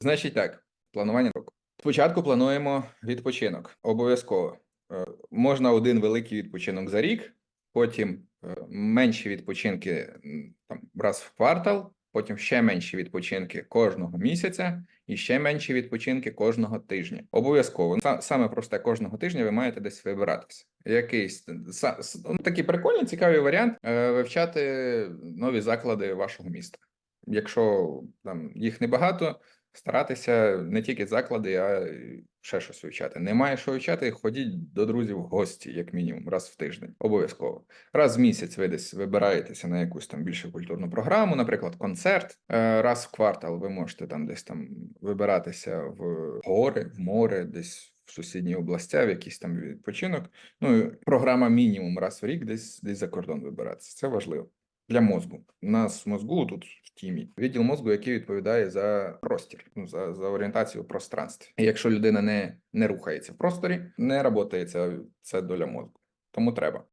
Значить так, планування року. Спочатку плануємо відпочинок. Обов'язково. Е, Можна один великий відпочинок за рік, потім е, менші відпочинки там, раз в квартал, потім ще менші відпочинки кожного місяця і ще менші відпочинки кожного тижня. Обов'язково. Са- Саме просте кожного тижня ви маєте десь вибиратися. Якийсь с- ну, такий прикольний, цікавий варіант е, вивчати нові заклади вашого міста. Якщо там їх небагато, старатися не тільки заклади, а ще щось вивчати. Немає що вивчати, ходіть до друзів в гості, як мінімум, раз в тиждень. Обов'язково. Раз в місяць ви десь вибираєтеся на якусь там більше культурну програму, наприклад, концерт. Е, Раз в квартал ви можете там десь там вибиратися в гори, в море, десь. В сусідні областя, в якийсь там відпочинок. Ну, програма мінімум раз в рік десь десь за кордон вибиратися. Це важливо для мозку. У нас в мозку тут в тімі відділ мозку, який відповідає за простір, ну за, за орієнтацію в пространстві. І якщо людина не, не рухається в просторі, не працює ця доля мозку. Тому треба.